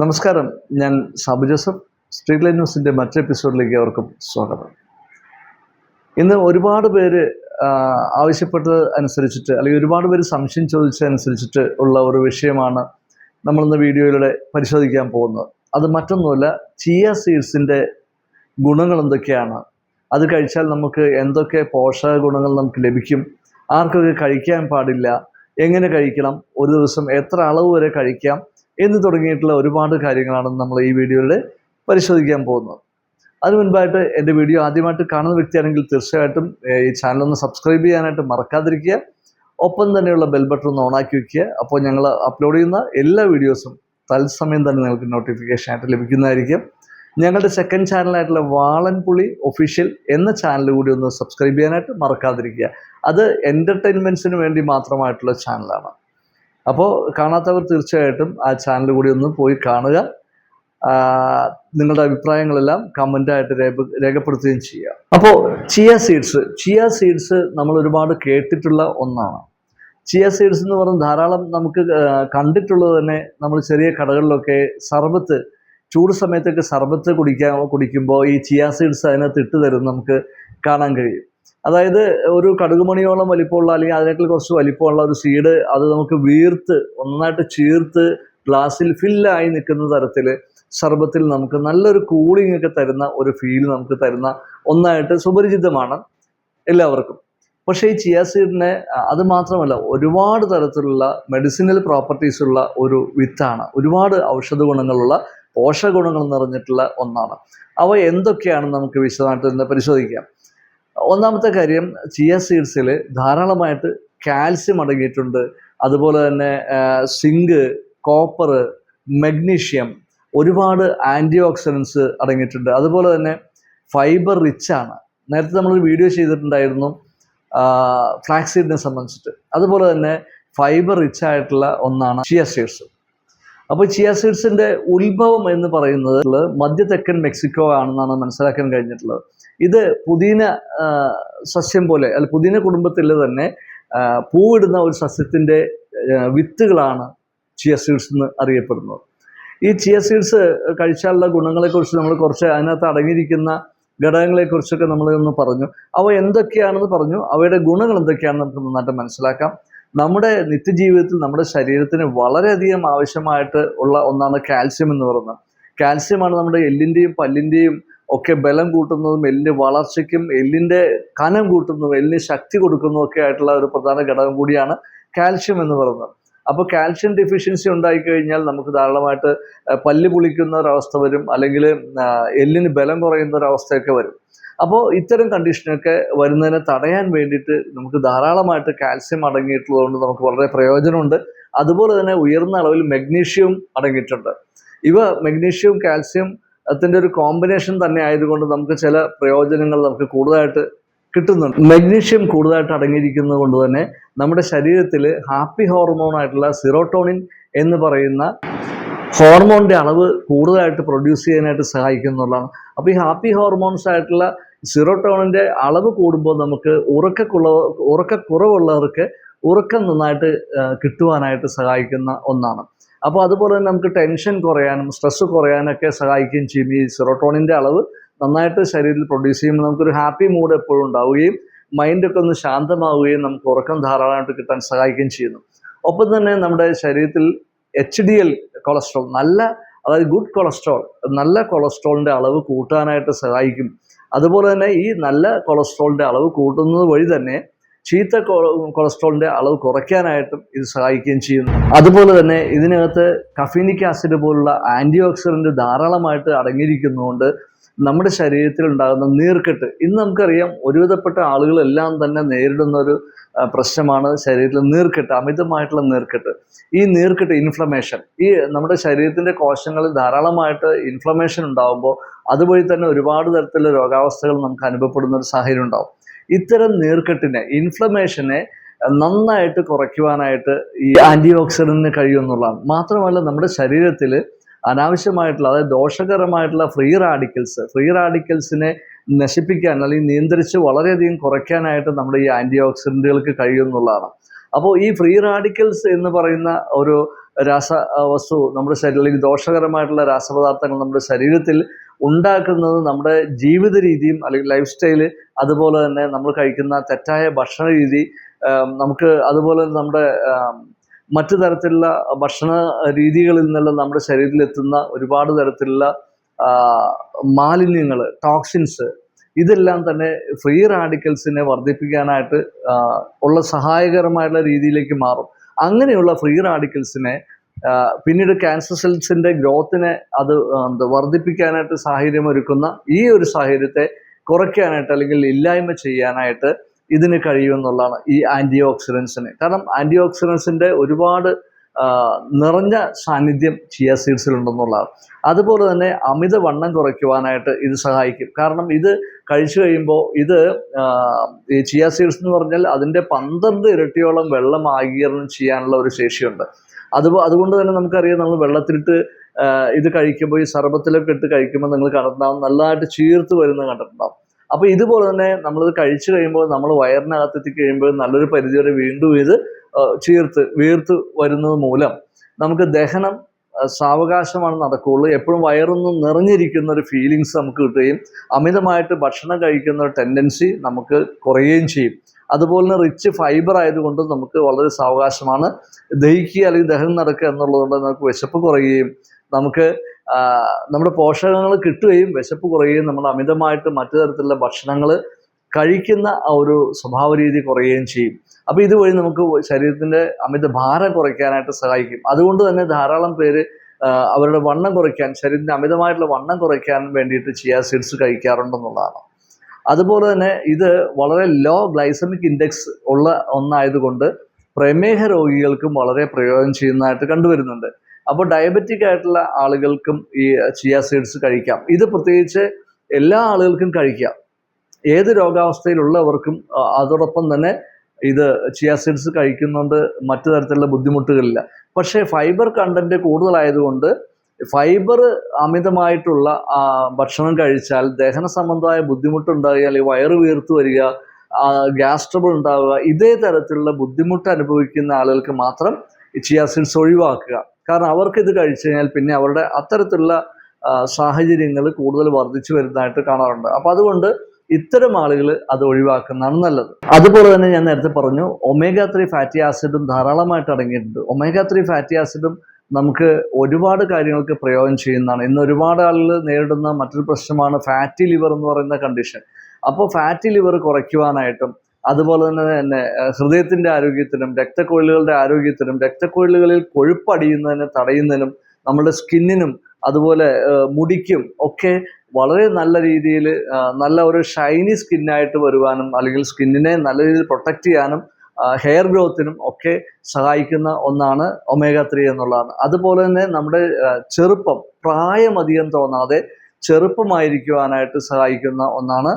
നമസ്കാരം. ഞാൻ Sabu Joseph. Street line ന്യൂസിന്റെ മറ്റൊരു എപ്പിസോഡിലേക്ക് അവർക്കും സ്വാഗതം. ഇന്ന് ഒരുപാട് പേര് ആവശ്യപ്പെട്ടത് അനുസരിച്ചിട്ട് അല്ലെങ്കിൽ ഒരുപാട് പേര് സംശയം ചോദിച്ചതനുസരിച്ചിട്ട് ഉള്ള ഒരു വിഷയമാണ് നമ്മളിന്ന് വീഡിയോയിലൂടെ പരിശോധിക്കാൻ പോകുന്നത്. അത് മറ്റൊന്നുമല്ല ചിയ സീഡ്സിന്റെ ഗുണങ്ങൾ എന്തൊക്കെയാണ്? അത് കഴിച്ചാൽ നമുക്ക് എന്തൊക്കെ പോഷക ഗുണങ്ങൾ നമുക്ക് ലഭിക്കും? ആർക്കൊക്കെ കഴിക്കാൻ പാടില്ല? എങ്ങനെ കഴിക്കണം? ഒരു ദിവസം എത്ര അളവ് വരെ കഴിക്കാം? എന്ന് തുടങ്ങിയിട്ടുള്ള ഒരുപാട് കാര്യങ്ങളാണ് നമ്മൾ ഈ വീഡിയോയിൽ പരിശോധിക്കാൻ പോകുന്നത്. അതിനു മുൻപായിട്ട് എന്റെ വീഡിയോ ആദ്യമായിട്ട് കാണുന്ന വ്യക്തിയാണെങ്കിൽ തീർച്ചയായിട്ടും ഈ ചാനലൊന്ന് സബ്സ്ക്രൈബ് ചെയ്യാനായിട്ട് മറക്കാതിരിക്കുക. ഒപ്പം തന്നെയുള്ള ബെൽ ബട്ടൺ ഒന്ന് ഓണാക്കി വയ്ക്കുക അപ്പോൾ ഞങ്ങൾ അപ്ലോഡ് ചെയ്യുന്ന എല്ലാ വീഡിയോസും തത്സമയം തന്നെ നിങ്ങൾക്ക് നോട്ടിഫിക്കേഷൻ ആയിട്ട് ലഭിക്കുന്നതായിരിക്കും. ഞങ്ങളുടെ സെക്കൻഡ് ചാനലായിട്ടുള്ള വാളൻപുളി ഒഫീഷ്യൽ എന്ന ചാനൽ കൂടി ഒന്ന് സബ്സ്ക്രൈബ് ചെയ്യാനായിട്ട് മറക്കാതിരിക്കുക. അത് എന്റർടൈൻമെന്റ്സിന് വേണ്ടി മാത്രമായിട്ടുള്ള ചാനലാണ് അപ്പോൾ കാണാത്തവർ തീർച്ചയായിട്ടും ആ ചാനൽ കൂടി ഒന്ന് പോയി കാണുക. നിങ്ങളുടെ അഭിപ്രായങ്ങളെല്ലാം കമന്റായിട്ട് രേഖ രേഖപ്പെടുത്തുകയും ചെയ്യുക. അപ്പോൾ ചിയ സീഡ്സ് ചിയ സീഡ്സ് നമ്മൾ ഒരുപാട് കേട്ടിട്ടുള്ള ഒന്നാണ്. ചിയ സീഡ്സ് എന്ന് പറഞ്ഞാൽ ധാരാളം നമുക്ക് കണ്ടിട്ടുള്ളത് തന്നെ നമ്മൾ ചെറിയ കടകളിലൊക്കെ സർബത്ത് ചൂട് സമയത്തൊക്കെ സർബത്ത് കുടിക്കാൻ കുടിക്കുമ്പോൾ ഈ ചിയ സീഡ്സ് അതിനകത്ത് ഇട്ട് തരും നമുക്ക് കാണാൻ കഴിയും. അതായത് ഒരു കടുകുമണിയോളം വലിപ്പമുള്ള അല്ലെങ്കിൽ അതിനേക്കാൾ കുറച്ച് വലിപ്പമുള്ള ഒരു സീഡ് അത് നമുക്ക് വീർത്ത് ഒന്നായിട്ട് ചീർത്ത് ഗ്ലാസ്സിൽ ഫില്ലായി നിൽക്കുന്ന തരത്തിൽ സർബത്തിൽ നമുക്ക് നല്ലൊരു കൂളിംഗ് ഒക്കെ തരുന്ന ഒരു ഫീൽ നമുക്ക് തരുന്ന ഒന്നായിട്ട് സുപരിചിതമാണ് എല്ലാവർക്കും. പക്ഷേ ഈ ചിയ സീഡിനെ അത് മാത്രമല്ല ഒരുപാട് തരത്തിലുള്ള മെഡിസിനൽ പ്രോപ്പർട്ടീസ് ഉള്ള ഒരു വിത്താണ്. ഒരുപാട് ഔഷധ ഗുണങ്ങളുള്ള പോഷക ഗുണങ്ങൾ നിറഞ്ഞിട്ടുള്ള ഒന്നാണ്. അവ എന്തൊക്കെയാണെന്ന് നമുക്ക് വിശദമായിട്ട് പരിശോധിക്കാം. ഒന്നാമത്തെ കാര്യം ചിയ സീഡ്സിൽ ധാരാളമായിട്ട് കാൽസ്യം അടങ്ങിയിട്ടുണ്ട്. അതുപോലെ തന്നെ സിങ്ക് കോപ്പർ മഗ്നീഷ്യം ഒരുപാട് ആന്റി ഓക്സിഡൻസ് അടങ്ങിയിട്ടുണ്ട്. അതുപോലെ തന്നെ ഫൈബർ റിച്ച് ആണ്. നേരത്തെ നമ്മളൊരു വീഡിയോ ചെയ്തിട്ടുണ്ടായിരുന്നു ഫ്ലാക്സീഡിനെ സംബന്ധിച്ചിട്ട്. അതുപോലെ തന്നെ ഫൈബർ റിച്ച് ആയിട്ടുള്ള ഒന്നാണ് ചിയ സീഡ്സ് അപ്പോൾ ചിയ സീഡ്സിന്റെ ഉത്ഭവം എന്ന് പറയുന്നത് മധ്യ തെക്കൻ മെക്സിക്കോ ആണെന്നാണ് മനസ്സിലാക്കാൻ കഴിഞ്ഞിട്ടുള്ളത്. ഇത് പുതിന സസ്യം പോലെ അല്ല പുതിന കുടുംബത്തിൽ തന്നെ പൂവിടുന്ന ഒരു സസ്യത്തിന്റെ വിത്തുകളാണ് ചിയ സീഡ്സ് എന്ന് അറിയപ്പെടുന്നത്. ഈ ചിയ സീഡ്സ് കഴിച്ചാലുള്ള ഗുണങ്ങളെക്കുറിച്ച് നമ്മൾ കുറച്ച് അതിനകത്ത് അടങ്ങിയിരിക്കുന്ന ഘടകങ്ങളെക്കുറിച്ചൊക്കെ നമ്മൾ ഒന്ന് പറഞ്ഞു. അവ എന്തൊക്കെയാണെന്ന് പറഞ്ഞു. അവയുടെ ഗുണങ്ങൾ എന്തൊക്കെയാണെന്ന് നമുക്ക് നന്നായിട്ട് മനസ്സിലാക്കാം. നമ്മുടെ നിത്യജീവിതത്തിൽ നമ്മുടെ ശരീരത്തിന് വളരെയധികം ആവശ്യമായിട്ട് ഉള്ള ഒന്നാണ് കാൽസ്യം എന്ന് പറയുന്നത്. കാൽസ്യമാണ് നമ്മുടെ എല്ലിന്റെയും പല്ലിന്റെയും ഒക്കെ ബലം കൂട്ടുന്നതും എല്ലിന്റെ വളർച്ചയ്ക്കും എല്ലിന്റെ കനം കൂട്ടുന്നതും എല്ലിന് ശക്തി കൊടുക്കുന്നതും ഒക്കെ ആയിട്ടുള്ള ഒരു പ്രധാന ഘടകം കൂടിയാണ് കാൽഷ്യം എന്ന് പറയുന്നത്. അപ്പോൾ കാൽഷ്യം ഡെഫിഷ്യൻസി ഉണ്ടായിക്കഴിഞ്ഞാൽ നമുക്ക് ധാരാളമായിട്ട് പല്ല് പുളിക്കുന്ന ഒരവസ്ഥ വരും അല്ലെങ്കിൽ എല്ലിന് ബലം കുറയുന്ന ഒരവസ്ഥയൊക്കെ വരും. അപ്പോൾ ഇത്തരം കണ്ടീഷനൊക്കെ വരുന്നതിനെ തടയാൻ വേണ്ടിയിട്ട് നമുക്ക് ധാരാളമായിട്ട് കാൽസ്യം അടങ്ങിയിട്ടുള്ളതുകൊണ്ട് നമുക്ക് വളരെ പ്രയോജനമുണ്ട്. അതുപോലെ തന്നെ ഉയർന്ന അളവിൽ മഗ്നീഷ്യവും അടങ്ങിയിട്ടുണ്ട്. ഇവ മഗ്നീഷ്യവും കാൽസ്യം അതിന്റെ ഒരു കോമ്പിനേഷൻ തന്നെ ആയതുകൊണ്ട് നമുക്ക് ചില പ്രയോജനങ്ങൾ നമുക്ക് കൂടുതലായിട്ട് കിട്ടുന്നുണ്ട്. മഗ്നീഷ്യം കൂടുതലായിട്ട് അടങ്ങിയിരിക്കുന്നത് കൊണ്ട് തന്നെ നമ്മുടെ ശരീരത്തിൽ ഹാപ്പി ഹോർമോൺ ആയിട്ടുള്ള സിറോട്ടോണിൻ എന്ന് പറയുന്ന ഹോർമോണിന്റെ അളവ് കൂടുതലായിട്ട് പ്രൊഡ്യൂസ് ചെയ്യാനായിട്ട് സഹായിക്കുന്നുള്ളതാണ് അപ്പോൾ ഈ ഹാപ്പി ഹോർമോൺസ് ആയിട്ടുള്ള സിറോട്ടോണിന്റെ അളവ് കൂടുമ്പോൾ നമുക്ക് ഉറക്കക്കുള്ള ഉറക്കക്കുറവുള്ളവർക്ക് ഉറക്കം നന്നായിട്ട് കിട്ടുവാനായിട്ട് സഹായിക്കുന്ന ഒന്നാണ്. അപ്പോൾ അതുപോലെ തന്നെ നമുക്ക് ടെൻഷൻ കുറയാനും സ്ട്രെസ്സ് കുറയാനൊക്കെ സഹായിക്കുകയും ചെയ്യും. ഈ സിറോട്ടോണിന്റെ അളവ് നന്നായിട്ട് ശരീരത്തിൽ പ്രൊഡ്യൂസ് ചെയ്യുമ്പോൾ നമുക്കൊരു ഹാപ്പി മൂഡ് എപ്പോഴും ഉണ്ടാവുകയും മൈൻഡൊക്കെ ഒന്ന് ശാന്തമാവുകയും നമുക്ക് ഉറക്കം ധാരാളമായിട്ട് കിട്ടാൻ സഹായിക്കുകയും ചെയ്യുന്നു. ഒപ്പം തന്നെ നമ്മുടെ ശരീരത്തിൽ എച്ച് ഡി എൽ കൊളസ്ട്രോൾ നല്ല അതായത് ഗുഡ് കൊളസ്ട്രോൾ നല്ല കൊളസ്ട്രോളിന്റെ അളവ് കൂട്ടാനായിട്ട് സഹായിക്കും. അതുപോലെ തന്നെ ഈ നല്ല കൊളസ്ട്രോളിന്റെ അളവ് കൂട്ടുന്നത് വഴി തന്നെ ചീത്ത കൊളസ്ട്രോളിന്റെ അളവ് കുറയ്ക്കാനായിട്ടും ഇത് സഹായിക്കുകയും ചെയ്യുന്നു. അതുപോലെ തന്നെ ഇതിനകത്ത് കഫീനിക് ആസിഡ് പോലുള്ള ആന്റി ഓക്സിഡന്റ് ധാരാളമായിട്ട് അടങ്ങിയിരിക്കുന്നതുകൊണ്ട് നമ്മുടെ ശരീരത്തിൽ ഉണ്ടാകുന്ന നീർക്കെട്ട് ഇന്ന് നമുക്കറിയാം ഒരുവിധപ്പെട്ട ആളുകളെല്ലാം തന്നെ നേരിടുന്ന ഒരു പ്രശ്നമാണ് ശരീരത്തിൽ നീർക്കെട്ട് അമിതമായിട്ടുള്ള നീർക്കെട്ട്. ഈ നീർക്കെട്ട് ഇൻഫ്ലമേഷൻ ഈ നമ്മുടെ ശരീരത്തിന്റെ കോശങ്ങളിൽ ധാരാളമായിട്ട് ഇൻഫ്ലമേഷൻ ഉണ്ടാകുമ്പോൾ അതുവഴി തന്നെ ഒരുപാട് തരത്തിലുള്ള രോഗാവസ്ഥകൾ നമുക്ക് അനുഭവപ്പെടുന്ന ഒരു സാഹചര്യം ഉണ്ടാവും. ഇത്തരം നീർക്കെട്ടിനെ ഇൻഫ്ലമേഷനെ നന്നായിട്ട് കുറയ്ക്കുവാനായിട്ട് ഈ ആന്റി ഓക്സിഡന്റിന് കഴിയുമെന്നുള്ളതാണ്. മാത്രമല്ല നമ്മുടെ ശരീരത്തിൽ അനാവശ്യമായിട്ടുള്ള അതായത് ദോഷകരമായിട്ടുള്ള ഫ്രീ റാഡിക്കൽസ് ഫ്രീ റാഡിക്കൽസിനെ നശിപ്പിക്കാൻ അല്ലെങ്കിൽ നിയന്ത്രിച്ച് വളരെയധികം കുറയ്ക്കാനായിട്ട് നമ്മുടെ ഈ ആന്റി ഓക്സിഡന്റുകൾക്ക് കഴിയുമെന്നുള്ളതാണ്. അപ്പോൾ ഈ ഫ്രീ റാഡിക്കൽസ് എന്ന് പറയുന്ന ഒരു രാസ വസ്തു നമ്മുടെ ശരീരത്തിൽ ദോഷകരമായിട്ടുള്ള രാസപദാർത്ഥങ്ങൾ നമ്മുടെ ശരീരത്തിൽ ഉണ്ടാക്കുന്നത് നമ്മുടെ ജീവിത രീതിയും അല്ലെങ്കിൽ ലൈഫ് സ്റ്റൈൽ അതുപോലെ തന്നെ നമ്മൾ കഴിക്കുന്ന തെറ്റായ ഭക്ഷണ രീതി നമുക്ക് അതുപോലെ തന്നെ നമ്മുടെ മറ്റു തരത്തിലുള്ള ഭക്ഷണ രീതികളിൽ നിന്നെല്ലാം നമ്മുടെ ശരീരത്തിലെത്തുന്ന ഒരുപാട് തരത്തിലുള്ള മാലിന്യങ്ങൾ ടോക്സിൻസ് ഇതെല്ലാം തന്നെ ഫ്രീ റാഡിക്കൽസിനെ വർദ്ധിപ്പിക്കാനായിട്ട് ഉള്ള സഹായകരമായിട്ടുള്ള രീതിയിലേക്ക് മാറും. അങ്ങനെയുള്ള ഫ്രീ റാഡിക്കൽസിനെ പിന്നീട് ക്യാൻസർ സെൽസിന്റെ ഗ്രോത്തിനെ അത് വർദ്ധിപ്പിക്കാനായിട്ട് സാഹചര്യം ഒരുക്കുന്ന ഈ ഒരു സാഹചര്യത്തെ കുറയ്ക്കാനായിട്ട് അല്ലെങ്കിൽ ഇല്ലായ്മ ചെയ്യാനായിട്ട് ഇതിന് കഴിയുമെന്നുള്ളതാണ് ഈ ആന്റി ഓക്സിഡൻസിന് കാരണം ആന്റി ഓക്സിഡൻസിന്റെ ഒരുപാട് നിറഞ്ഞ സാന്നിധ്യം ചിയ സീഡ്സിലുണ്ടെന്നുള്ളതാണ് അതുപോലെ തന്നെ അമിത വണ്ണം കുറയ്ക്കുവാനായിട്ട് ഇത് സഹായിക്കും. കാരണം ഇത് കഴിച്ചു കഴിയുമ്പോൾ ഇത് ഈ ചിയ സീഡ്സ് എന്ന് പറഞ്ഞാൽ അതിന്റെ പന്ത്രണ്ട് ഇരട്ടിയോളം വെള്ളം ആഗീരണം ചെയ്യാനുള്ള ഒരു ശേഷിയുണ്ട്. അത് അതുകൊണ്ട് തന്നെ നമുക്കറിയാം നമ്മൾ വെള്ളത്തിലിട്ട് ഇത് കഴിക്കുമ്പോൾ ഈ സർബത്തിലൊക്കെ ഇട്ട് കഴിക്കുമ്പോൾ നിങ്ങൾ കണ്ടിട്ടുണ്ടാവും നല്ലതായിട്ട് ചീർത്ത് വരുന്നത് കണ്ടിട്ടുണ്ടാവും. അപ്പോൾ ഇതുപോലെ തന്നെ നമ്മളിത് കഴിച്ചു കഴിയുമ്പോൾ നമ്മൾ വയറിനകത്തെത്തി കഴിയുമ്പോൾ നല്ലൊരു പരിധിവരെ വീണ്ടും ഇത് ചീർത്ത് വീർത്ത് വരുന്നത് മൂലം നമുക്ക് ദഹനം സാവകാശമാണ് നടക്കുകയുള്ളൂ. എപ്പോഴും വയറൊന്നും നിറഞ്ഞിരിക്കുന്ന ഒരു ഫീലിങ്സ് നമുക്ക് കിട്ടുകയും അമിതമായിട്ട് ഭക്ഷണം കഴിക്കുന്ന ഒരു ടെൻഡൻസി നമുക്ക് കുറയുകയും ചെയ്യും. അതുപോലെ തന്നെ റിച്ച് ഫൈബർ ആയതുകൊണ്ട് നമുക്ക് വളരെ സാവകാശമാണ്. ദഹിക്കുക അല്ലെങ്കിൽ ദഹനം നടക്കുക എന്നുള്ളതുകൊണ്ട് നമുക്ക് വിശപ്പ് കുറയുകയും നമുക്ക് നമ്മുടെ പോഷകങ്ങൾ കിട്ടുകയും വിശപ്പ് കുറയുകയും നമ്മൾ അമിതമായിട്ട് മറ്റു തരത്തിലുള്ള ഭക്ഷണങ്ങൾ കഴിക്കുന്ന ഒരു സ്വഭാവ രീതി കുറയുകയും ചെയ്യും. അപ്പോൾ ഇതുവഴി നമുക്ക് ശരീരത്തിന്റെ അമിത ഭാരം കുറയ്ക്കാനായിട്ട് സഹായിക്കും. അതുകൊണ്ട് തന്നെ ധാരാളം പേര് അവരുടെ വണ്ണം കുറയ്ക്കാൻ ശരീരത്തിന്റെ അമിതമായിട്ടുള്ള വണ്ണം കുറയ്ക്കാൻ വേണ്ടിയിട്ട് ചിയാ സീഡ്സ് കഴിക്കാറുണ്ടെന്നുള്ളതാണ് അതുപോലെ തന്നെ ഇത് വളരെ ലോ ഗ്ലൈസമിക് ഇൻഡെക്സ് ഉള്ള ഒന്നായതുകൊണ്ട് പ്രമേഹ രോഗികൾക്കും വളരെ പ്രയോജനം ചെയ്യുന്നതായിട്ട് കണ്ടുവരുന്നുണ്ട്. അപ്പോൾ ഡയബറ്റിക് ആയിട്ടുള്ള ആളുകൾക്കും ഈ ചിയ സീഡ്സ് കഴിക്കാം. ഇത് പ്രത്യേകിച്ച് എല്ലാ ആളുകൾക്കും കഴിക്കാം. ഏത് രോഗാവസ്ഥയിലുള്ളവർക്കും അതോടൊപ്പം തന്നെ ഇത് ചിയ സീഡ്സ് കഴിക്കുന്നുണ്ട് മറ്റു തരത്തിലുള്ള ബുദ്ധിമുട്ടുകളില്ല. പക്ഷേ ഫൈബർ കണ്ടന്റ് കൂടുതലായതുകൊണ്ട് ഫൈബർ അമിതമായിട്ടുള്ള ഭക്ഷണം കഴിച്ചാൽ ദഹന സംബന്ധമായ ബുദ്ധിമുട്ടുണ്ടാകുക അല്ലെങ്കിൽ വയറ് വീർത്തു വരിക ഗ്യാസ് ട്രബിൾ ഉണ്ടാവുക ഇതേ തരത്തിലുള്ള ബുദ്ധിമുട്ട് അനുഭവിക്കുന്ന ആളുകൾക്ക് മാത്രം ചിയാ ഒഴിവാക്കുക. കാരണം അവർക്ക് ഇത് കഴിച്ചു കഴിഞ്ഞാൽ പിന്നെ അവരുടെ അത്തരത്തിലുള്ള സാഹചര്യങ്ങൾ കൂടുതൽ വർദ്ധിച്ചു വരുന്നതായിട്ട് കാണാറുണ്ട്. അപ്പോൾ അതുകൊണ്ട് ഇത്തരം ആളുകൾ അത് ഒഴിവാക്കുന്നതാണ് നല്ലത്. അതുപോലെ തന്നെ ഞാൻ നേരത്തെ പറഞ്ഞു ഒമേഗ ത്രീ ഫാറ്റി ആസിഡും ധാരാളമായിട്ട് അടങ്ങിയിട്ടുണ്ട്. ഒമേഗ ത്രീ ഫാറ്റി ആസിഡും നമുക്ക് ഒരുപാട് കാര്യങ്ങൾക്ക് പ്രയോജനം ചെയ്യുന്നതാണ്. ഇന്ന് ഒരുപാട് ആളുകൾ നേരിടുന്ന മറ്റൊരു പ്രശ്നമാണ് ഫാറ്റി ലിവർ എന്ന് പറയുന്ന കണ്ടീഷൻ അപ്പോൾ ഫാറ്റി ലിവർ കുറയ്ക്കുവാനായിട്ടും അതുപോലെ തന്നെ തന്നെ ഹൃദയത്തിന്റെ ആരോഗ്യത്തിനും രക്തക്കൊഴലുകളുടെ ആരോഗ്യത്തിനും രക്തക്കൊഴലുകളിൽ കൊഴുപ്പടിയുന്നതിനെ തടയുന്നതിനും നമ്മുടെ സ്കിന്നിനും അതുപോലെ മുടിക്കും ഒക്കെ വളരെ നല്ല രീതിയിൽ നല്ല ഒരു ഷൈനി സ്കിന്നായിട്ട് വരുവാനും അല്ലെങ്കിൽ സ്കിന്നിനെ നല്ല രീതിയിൽ പ്രൊട്ടക്റ്റ് ചെയ്യാനും ഹെയർ ഗ്രോത്തിനും ഒക്കെ സഹായിക്കുന്ന ഒന്നാണ് ഒമേഗ ത്രീ എന്നുള്ളതാണ്. അതുപോലെ തന്നെ നമ്മുടെ ചെറുപ്പം പ്രായമധികം തോന്നാതെ ചെറുപ്പമായിരിക്കുവാനായിട്ട് സഹായിക്കുന്ന ഒന്നാണ്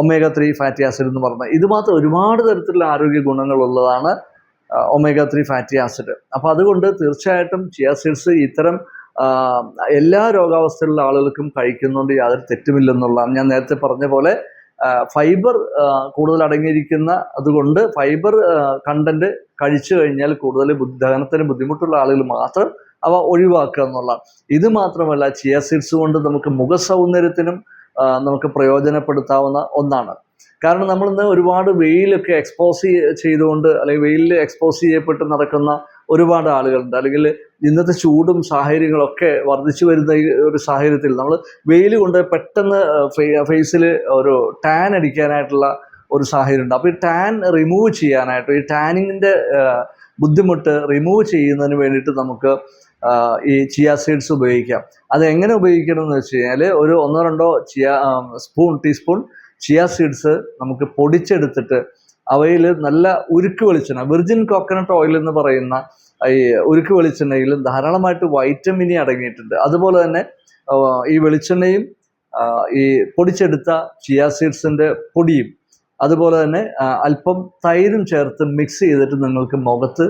ഒമേഗ ത്രീ ഫാറ്റി ആസിഡ് എന്ന് പറയുന്നത്. ഇത് മാത്രം ഒരുപാട് തരത്തിലുള്ള ആരോഗ്യ ഗുണങ്ങളുള്ളതാണ് ഒമേഗ ത്രീ ഫാറ്റി ആസിഡ് അപ്പോൾ അതുകൊണ്ട് തീർച്ചയായിട്ടും ചിയ സീഡ്സ് ഇത്തരം എല്ലാ രോഗാവസ്ഥയിലുള്ള ആളുകൾക്കും കഴിക്കുന്നുണ്ട് യാതൊരു തെറ്റുമില്ലെന്നുള്ളതാണ് ഞാൻ നേരത്തെ പറഞ്ഞ പോലെ ഫൈബർ കൂടുതൽ അടങ്ങിയിരിക്കുന്ന അതുകൊണ്ട് ഫൈബർ കണ്ടന്റ് കഴിച്ചു കഴിഞ്ഞാൽ കൂടുതൽ ദഹനത്തിന് ബുദ്ധിമുട്ടുള്ള ആളുകൾ മാത്രം അവ ഒഴിവാക്കുക എന്നുള്ളതാണ്. ഇത് മാത്രമല്ല ചിയ സീഡ്സ് കൊണ്ട് നമുക്ക് മുഖ സൗന്ദര്യത്തിനും നമുക്ക് പ്രയോജനപ്പെടുത്താവുന്ന ഒന്നാണ്. കാരണം നമ്മളിന്ന് ഒരുപാട് വെയിലൊക്കെ എക്സ്പോസ് ചെയ്തുകൊണ്ട് അല്ലെങ്കിൽ വെയിലിൽ എക്സ്പോസ് ചെയ്യപ്പെട്ട് നടക്കുന്ന ഒരുപാട് ആളുകളുണ്ട്. അല്ലെങ്കിൽ ഇന്നത്തെ ചൂടും സാഹചര്യങ്ങളൊക്കെ വർദ്ധിച്ചു വരുന്ന ഒരു സാഹചര്യത്തിൽ നമ്മൾ വെയിൽ കൊണ്ട് പെട്ടെന്ന് ഫേസിൽ ഒരു ടാൻ അടിക്കാനായിട്ടുള്ള ഒരു സാഹചര്യം ഉണ്ട് അപ്പോൾ ഈ ടാൻ റിമൂവ് ചെയ്യാനായിട്ട് ഈ ടാനിങ്ങിന്റെ ബുദ്ധിമുട്ട് റിമൂവ് ചെയ്യുന്നതിന് വേണ്ടിയിട്ട് നമുക്ക് ഈ ചിയ സീഡ്സ് ഉപയോഗിക്കാം. അത് എങ്ങനെ ഉപയോഗിക്കണം എന്ന് വെച്ച് കഴിഞ്ഞാൽ ഒരു ഒന്നോ രണ്ടോ chia spoon teaspoon chia seeds നമുക്ക് പൊടിച്ചെടുത്തിട്ട് അവയിൽ നല്ല ഉരുക്ക് വെളിച്ചെണ്ണ വിർജിൻ കോക്കനട്ട് ഓയിൽ എന്ന് പറയുന്ന ഈ ഉരുക്ക് വെളിച്ചെണ്ണയിൽ ധാരാളമായിട്ട് വൈറ്റമിനി അടങ്ങിയിട്ടുണ്ട്. അതുപോലെ തന്നെ ഈ വെളിച്ചെണ്ണയും ഈ പൊടിച്ചെടുത്ത ചിയ സീഡ്സിന്റെ പൊടിയും അതുപോലെ തന്നെ അല്പം തൈരും ചേർത്ത് മിക്സ് ചെയ്തിട്ട് നിങ്ങൾക്ക് മുഖത്ത്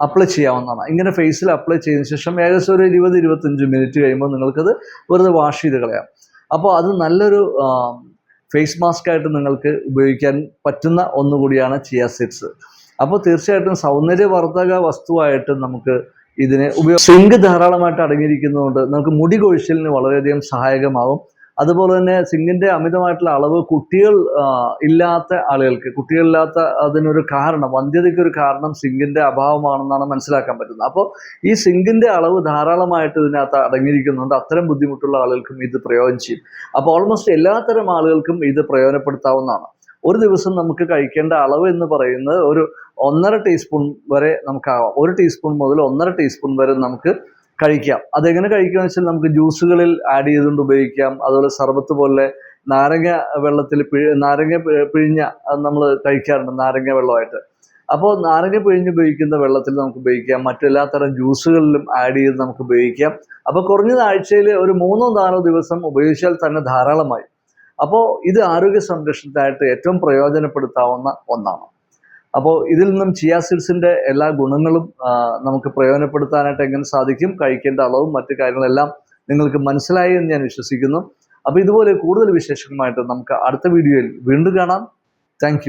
അപ്ലൈ ചെയ്യാവുന്നതാണ്. ഇങ്ങനെ ഫേസിൽ അപ്ലൈ ചെയ്തതിന് ശേഷം ഏകദേശം ഒരു ഇരുപത് ഇരുപത്തഞ്ച് മിനിറ്റ് കഴിയുമ്പോൾ നിങ്ങൾക്കത് വെറുതെ വാഷ് ചെയ്ത് കളയാം. അപ്പോൾ അത് നല്ലൊരു ഫേസ് മാസ്ക് ആയിട്ട് നിങ്ങൾക്ക് ഉപയോഗിക്കാൻ പറ്റുന്ന ഒന്നുകൂടിയാണ് ചിയ സീഡ്സ് അപ്പോൾ തീർച്ചയായിട്ടും സൗന്ദര്യവർദ്ധക വസ്തുവായിട്ട് നമുക്ക് ഇതിനെ ഉപയോഗ സിങ്ക് ധാരാളമായിട്ട് അടങ്ങിയിരിക്കുന്നതുകൊണ്ട് നമുക്ക് മുടി കൊഴിച്ചിലിന് വളരെയധികം സഹായകമാവും. അതുപോലെ തന്നെ സിങ്കിന്റെ അമിതമായിട്ടുള്ള അളവ് കുട്ടികൾ ഇല്ലാത്ത ആളുകൾക്ക് കുട്ടികളില്ലാത്ത അതിനൊരു കാരണം വന്ധ്യതയ്ക്ക് ഒരു കാരണം സിങ്കിന്റെ അഭാവമാണെന്നാണ് മനസ്സിലാക്കാൻ പറ്റുന്നത്. അപ്പോൾ ഈ സിങ്കിന്റെ അളവ് ധാരാളമായിട്ട് ഇതിനകത്ത് അടങ്ങിയിരിക്കുന്നുണ്ട്. അത്തരം ബുദ്ധിമുട്ടുള്ള ആളുകൾക്കും ഇത് പ്രയോജനം ചെയ്യും. അപ്പോൾ ഓൾമോസ്റ്റ് എല്ലാത്തരം ആളുകൾക്കും ഇത് പ്രയോജനപ്പെടുത്താവുന്നതാണ്. ഒരു ദിവസം നമുക്ക് കഴിക്കേണ്ട അളവ് എന്ന് പറയുന്നത് ഒരു ഒന്നര ടീസ്പൂൺ വരെ നമുക്കാവാം. ഒരു ടീസ്പൂൺ മുതൽ ഒന്നര ടീസ്പൂൺ വരെ നമുക്ക് കഴിക്കാം. അതെങ്ങനെ കഴിക്കുകയെന്ന് വെച്ചാൽ നമുക്ക് ജ്യൂസുകളിൽ ആഡ് ചെയ്തുകൊണ്ട് ഉപയോഗിക്കാം. അതുപോലെ സർബത്ത് പോലെ നാരങ്ങ വെള്ളത്തിൽ പിഴ നാരങ്ങ പിഴിഞ്ഞ നമ്മൾ കഴിക്കാറുണ്ട് നാരങ്ങ വെള്ളമായിട്ട്. അപ്പോൾ നാരങ്ങ പിഴിഞ്ഞ് ഉപയോഗിക്കുന്ന വെള്ളത്തിൽ നമുക്ക് ഉപയോഗിക്കാം. മറ്റെല്ലാ തരം ജ്യൂസുകളിലും ആഡ് ചെയ്ത് നമുക്ക് ഉപയോഗിക്കാം. അപ്പോൾ കുറഞ്ഞത് ആഴ്ചയിൽ ഒരു മൂന്നോ നാലോ ദിവസം ഉപയോഗിച്ചാൽ തന്നെ ധാരാളമായി. അപ്പോൾ ഇത് ആരോഗ്യ സംരക്ഷണത്തിനായിട്ട് ഏറ്റവും പ്രയോജനപ്പെടുത്താവുന്ന ഒന്നാണ്. അപ്പോൾ ഇതിൽ നിന്നും ചിയാ സീഡ്സിന്റെ എല്ലാ ഗുണങ്ങളും നമുക്ക് പ്രയോജനപ്പെടുത്താനായിട്ട് എങ്ങനെ സാധിക്കും കഴിക്കേണ്ട അളവും മറ്റു കാര്യങ്ങളെല്ലാം നിങ്ങൾക്ക് മനസ്സിലായി എന്ന് ഞാൻ വിശ്വസിക്കുന്നു. അപ്പോൾ ഇതുപോലെ കൂടുതൽ വിശേഷങ്ങളുമായിട്ട് നമുക്ക് അടുത്ത വീഡിയോയിൽ വീണ്ടും കാണാം. താങ്ക്